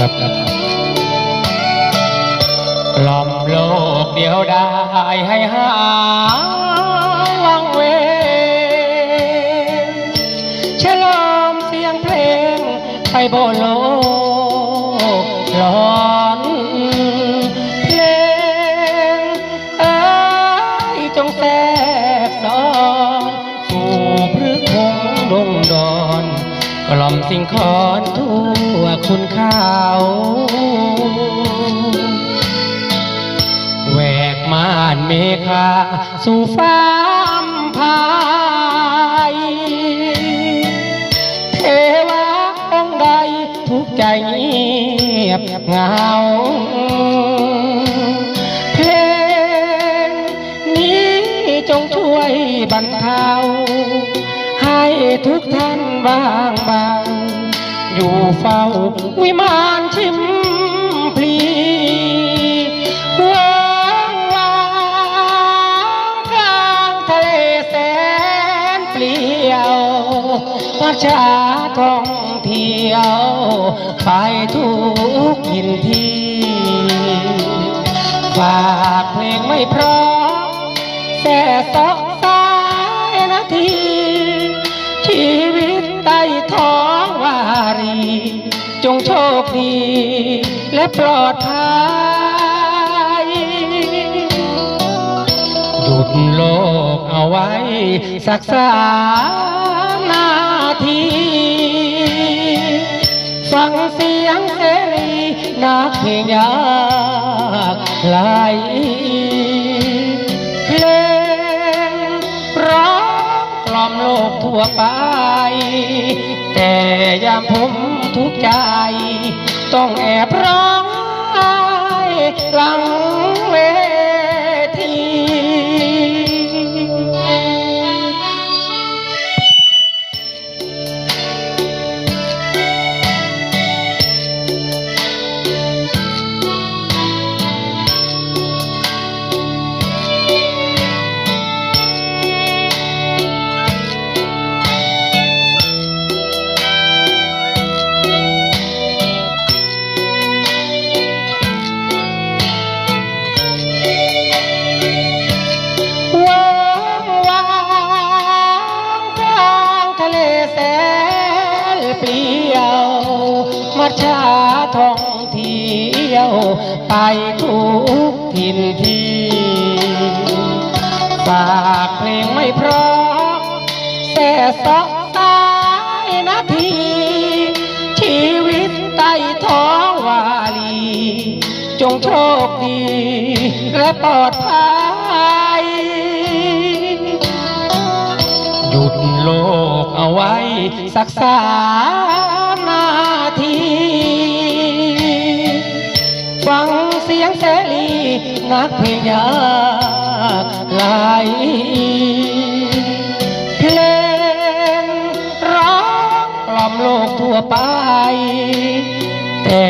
ครับกล่อมโลกเดียวได้ให้หาวังเวงฉลมเสียงเพลงไปบนโลกหลอนเพลงเอ้ยจงแท สิ่งขอนทั่วคุณเขาแหวกม่านเมฆาสู่ฟ้าพายเทวาองค์ใดทุกใจเงียบเหงาเพลงนี้จงช่วยบรรเทาให้ทุกท่านบางเบา อยู่เฝ้าวิมานชิมพลีว่างวางกลางทะเลแสนเปลี่ยวประชาท่องเที่ยว ไปทุกทินที่ฝากเพลงไม่พราะแส่สอ จงโชคดี และปลอดภัย หยุดโลกเอาไว้ สักสามนาที ฟังเสียงเสรีนักเพลงอยากไหลเพลงร้องกล่อมโลกทั่วไป แต่ยามผม ทุกข์ใจ ต้องแอบร้องไห้หลังเว ชาท่องเที่ยว ไปทุกทินที่ฝากเพลงไม่เพราะแส่สอกสายนาที ชีวิตใต้ท้องวาลี จงโชคดี และปลอดภัย หยุดโลกเอาไว้สักสามนา สียงเสรีนักเพลงอยากไหลเพลงร้องกล่อมโลกทั่วไป แต่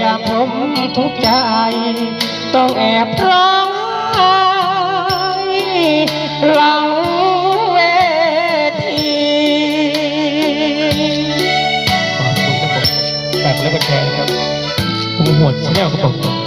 ยามผมทุกข์ใจ ต้องแอบร้องไห้หลังเวทีขอบคุณครับผมฝากและกดแชร์นะครับคุณหวดชแนลครับผม